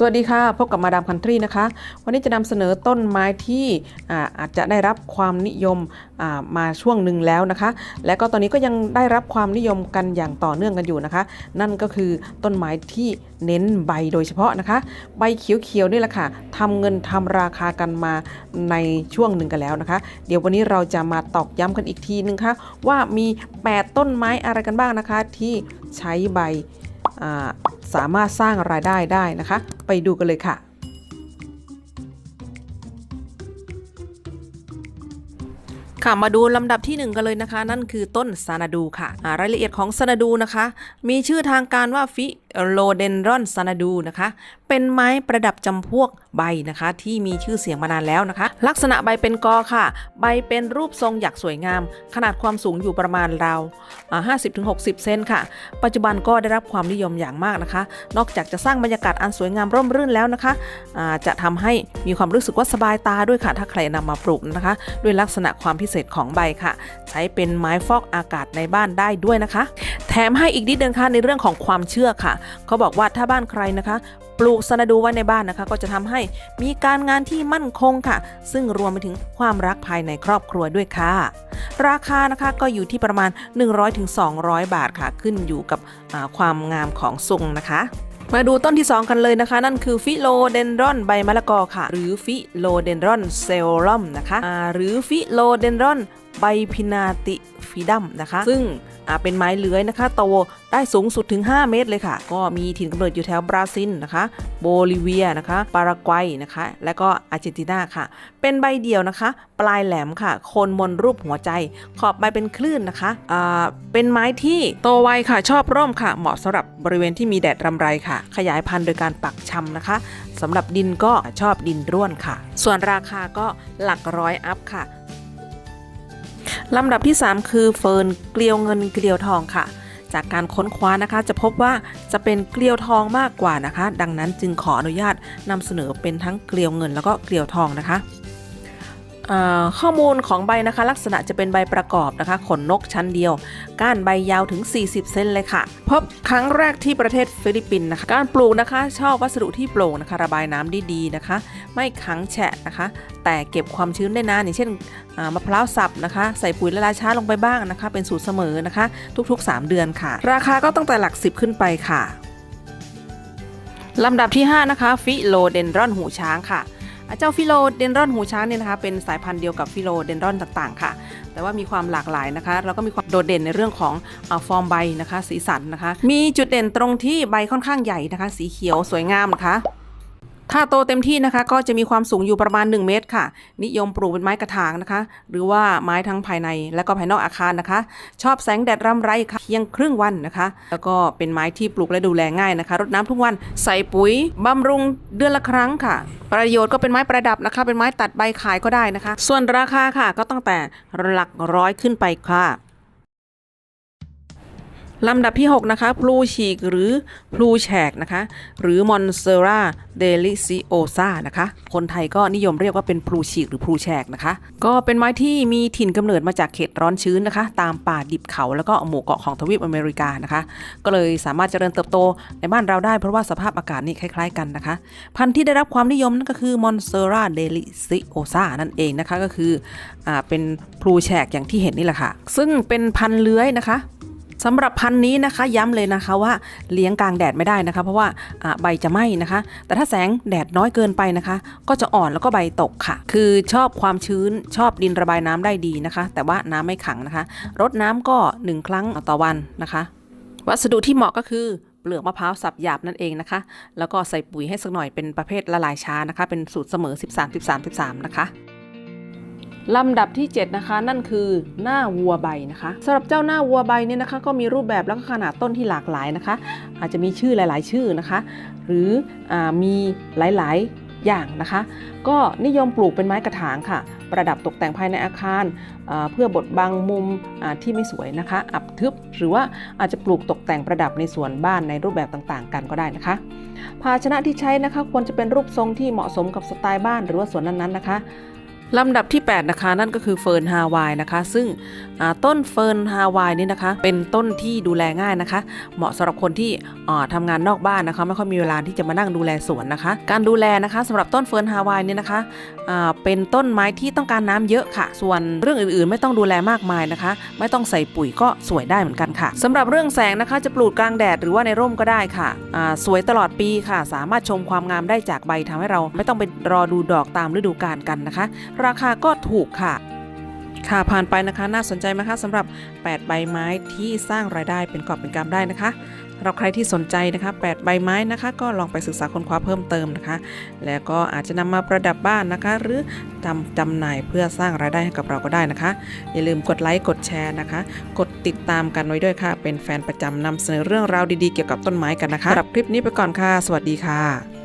สวัสดีค่ะ พบกับมาดามคันทรีนะคะ วันนี้จะนำเสนอต้นไม้ที่อาอาจจะได้รับความนิยมามาช่วงหนึ่งแล้วนะคะ และก็ตอนนี้ก็ยังได้รับความนิยมกันอย่างต่อเนื่องกันอยู่นะคะ นั่นก็คือต้นไม้ที่เน้นใบโดยเฉพาะนะคะ ใบเขียวๆนี่แหละค่ะทำเงินทำราคากันมาในช่วงหนึ่งกันแล้วนะคะ เดี๋ยววันนี้เราจะมาตอกย้ำกันอีกทีนึงค่ะว่ามี 8 ต้นไม้อะไรกันบ้างนะคะ ที่ใช้ใบาสามารถสร้างรายได้ได้นะคะ ไปดูกันเลยค่ะ ค่ะมาดูลำดับที่ 1 กันเลยนะคะ นั่นคือต้นซานาดูค่ะรายละเอียดของซานาดูนะคะ มีชื่อทางการว่าฟิโลเดนรอนซานาดูนะคะ เป็นไม้ประดับจำพวกใบนะคะ ที่มีชื่อเสียงมานานแล้วนะคะ ลักษณะใบเป็นกอค่ะ ใบเป็นรูปทรงอยากสวยงาม ขนาดความสูงอยู่ประมาณราวอ่า50-60 เซนค่ะ ปัจจุบันก็ได้รับความนิยมอย่างมากนะคะ นอกจากจะสร้างบรรยากาศอันสวยงามร่มรื่นแล้วนะคะอ่าจะทำให้มีความรู้สึกว่าสบายตาด้วยค่ะ ถ้าใครนำมาปลูกนะคะ ด้วยลักษณะความพิเศษของใบค่ะ ใช้เป็นไม้ฟอกอากาศในบ้านได้ด้วยนะคะ แถมให้อีกนิดนึงค่ะในเรื่องของความเชื่อค่ะ เขาบอกว่าถ้าบ้านใครนะคะ ปลูกสนดูไว้ในบ้านนะคะ ก็จะทำให้มีการงานที่มั่นคงค่ะ ซึ่งรวมไปถึงความรักภายในครอบครัวด้วยค่ะ ราคานะคะก็อยู่ที่ประมาณ 100-200 บาทค่ะ ขึ้นอยู่กับความงามของทรงนะคะมาดูต้นที่ 2 กันเลยนะคะ นั่นคือฟิโลเดนดรอนใบมะละกอค่ะ หรือฟิโลเดนดรอนเซลลัมนะคะหรือฟิโลเดนดรอน ใบพินาติฟิดัมนะคะ ซึ่งเป็นไม้เลื้อยนะคะโตได้สูงสุดถึง 5 เมตรเลยค่ะ ก็มีถิ่นกำเนิดอยู่แถวบราซิลนะคะ โบลิเวียนะคะ ปารากวัยนะคะ และก็อาร์เจนตินาค่ะ เป็นใบเดี่ยวนะคะ ปลายแหลมค่ะ โคนมนรูปหัวใจ ขอบใบเป็นคลื่นนะคะอ่าเป็นไม้ที่โตไวค่ะ ชอบร่มค่ะ เหมาะสำหรับบริเวณที่มีแดดรำไรค่ะ ขยายพันธุ์โดยการปักชำนะคะสำหรับดินก็ชอบดินร่วนค่ะ ส่วนราคาก็หลักร้อยอัพค่ะ ลำดับที่ 3 คือเฟิร์นเกลียวเงินเกลียวทองค่ะ จากการค้นคว้านะคะ จะพบว่าจะเป็นเกลียวทองมากกว่านะคะ ดังนั้นจึงขออนุญาตนำเสนอเป็นทั้งเกลียวเงินแล้วก็เกลียวทองนะคะ ข้อมูลของใบนะคะ ลักษณะจะเป็นใบประกอบนะคะ ขนนกชั้นเดียว ก้านใบยาวถึง 40 เซนเลยค่ะ พบครั้งแรกที่ประเทศฟิลิปปินส์นะคะ การปลูกนะคะชอบวัสดุที่โปร่งนะคะ ระบายน้ำได้ดีนะคะ ไม่ขังแฉะนะคะ แต่เก็บความชื้นได้นานอย่างเช่นมะพร้าวสับนะคะ ใส่ปุ๋ยละลายช้าลงไปบ้างนะคะ เป็นสูตรเสมอนะคะ ทุก ๆ 3 เดือนค่ะ ราคาก็ตั้งแต่หลัก 10 ขึ้นไปค่ะลำดับที่ 5 นะคะ ฟิโลเดนรอนหูช้างค่ะ เจ้าฟิโลเดนรอนหูช้างเนี่ยนะคะเป็นสายพันธุ์เดียวกับฟิโลเดนรอนต่างๆ ค่ะ แต่ว่ามีความหลากหลายนะคะ แล้วก็มีความโดดเด่นในเรื่องของอฟอร์มใบนะคะ สีสันนะคะ มีจุดเด่นตรงที่ใบค่อนข้างใหญ่นะคะ สีเขียวสวยงามนะคะ ถ้าโตเต็มที่นะคะก็จะมีความสูงอยู่ประมาณ 1 เมตรค่ะ นิยมปลูกเป็นไม้กระถางนะคะ หรือว่าไม้ทั้งภายในและก็ภายนอกอาคารนะคะ ชอบแสงแดดรำไรค่ะเพียงครึ่งวันนะคะ แล้วก็เป็นไม้ที่ปลูกและดูแลง่ายนะคะ รดน้ำทุกวันใส่ปุ๋ยบำรุงเดือนละครั้งค่ะ ประโยชน์ก็เป็นไม้ประดับนะคะ เป็นไม้ตัดใบขายก็ได้นะคะ ส่วนราคาค่ะก็ตั้งแต่หลักร้อยขึ้นไปค่ะ ลำดับที่ 6 นะคะ พลูฉีกหรือพลูแฉกนะคะ หรือมอนเซราเดลิซิโอซานะคะ คนไทยก็นิยมเรียกว่าเป็นพลูฉีกหรือพลูแฉกนะคะ ก็เป็นไม้ที่มีถิ่นกำเนิดมาจากเขตร้อนชื้นนะคะ ตามป่าดิบเขาแล้วก็หมู่เกาะของทวีปอเมริกานะคะ ก็เลยสามารถเจริญเติบโตในบ้านเราได้เพราะว่าสภาพอากาศนี่คล้ายๆ กันนะคะ พันธุ์ที่ได้รับความนิยมนั่นก็คือมอนเซราเดลิซิโอซานั่นเองนะคะก็คืออ่าเป็นพลูแฉกอย่างที่เห็นนี่แหละค่ะ ซึ่งเป็นพันธุ์เลื้อยนะคะ สำหรับพันธุ์นี้นะคะย้ำเลยนะคะว่าเลี้ยงกลางแดดไม่ได้นะคะ เพราะว่าใบจะไหม้นะคะ แต่ถ้าแสงแดดน้อยเกินไปนะคะ ก็จะอ่อนแล้วก็ใบตกค่ะ คือชอบความชื้นชอบดินระบายน้ำได้ดีนะคะ แต่ว่าน้ำไม่ขังนะคะ รดน้ำก็ 1 ครั้งต่อวันนะคะ วัสดุที่เหมาะก็คือเปลือกมะพร้าวสับหยาบนั่นเองนะคะ แล้วก็ใส่ปุ๋ยให้สักหน่อยเป็นประเภทละลายช้านะคะ เป็นสูตรเสมอ 13 13 13 นะคะ ลำดับที่ 7 นะคะ นั่นคือหน้าวัวใบนะคะสำหรับเจ้าหน้าวัวใบเนี่ยนะคะ ก็มีรูปแบบแล้วก็ขนาดต้นที่หลากหลายนะคะ อาจจะมีชื่อหลาย ๆ ชื่อนะคะ หรืออมีหลาย ๆ อย่างนะคะ ก็นิยมปลูกเป็นไม้กระถางค่ะ ประดับตกแต่งภายในอาคาร เพื่อบดบังมุมที่ไม่สวยนะคะ อับทึบหรือว่าอาจจะปลูกตกแต่งประดับในสวนบ้านในรูปแบบต่าง ๆ กันก็ได้นะคะภาชนะที่ใช้นะคะควรจะเป็นรูปทรงที่เหมาะสมกับสไตล์บ้านหรือว่าสวนนั้นๆนะคะ ลำดับที่ 8 นะคะ นั่นก็คือเฟิร์นฮาวายนะคะ ซึ่งต้นเฟิร์นฮาวายนี่นะคะ เป็นต้นที่ดูแลง่ายนะคะ เหมาะสำหรับคนที่อ่าทำงานนอกบ้านนะคะ ไม่ค่อยมีเวลาที่จะมานั่งดูแลสวนนะคะ การดูแลนะคะสำหรับต้นเฟิร์นฮาวายเนี่ยนะคะเป็นต้นไม้ที่ต้องการน้ำเยอะค่ะ ส่วนเรื่องอื่นๆ ไม่ต้องดูแลมากมายนะคะ ไม่ต้องใส่ปุ๋ยก็สวยได้เหมือนกันค่ะสำหรับเรื่องแสงนะคะ จะปลูกกลางแดดหรือว่าในร่มก็ได้ค่ะสวยตลอดปีค่ะ สามารถชมความงามได้จากใบทำให้เรา ไม่ต้องไปรอดูดอกตามฤดูกาลกันนะคะราคาก็ถูกค่ะ ค่ะผ่านไปนะคะน่าสนใจไหมคะสำหรับ 8 ใบไม้ที่สร้างรายได้เป็นกอบเป็นกำได้นะคะสำหรับใครที่สนใจนะคะ8ใบไม้นะคะ ก็ลองไปศึกษาค้นคว้าเพิ่มเติมนะคะ แล้วก็อาจจะนำมาประดับบ้านนะคะ หรือทำจำหน่ายเพื่อสร้างรายได้ให้กับเราก็ได้นะคะ อย่าลืมกดไลค์กดแชร์นะคะ กดติดตามกันไว้ด้วยค่ะ เป็นแฟนประจำนำเสนอเรื่องราวดีๆเกี่ยวกับต้นไม้กันนะคะสำหรับคลิปนี้ไปก่อนค่ะ สวัสดีค่ะ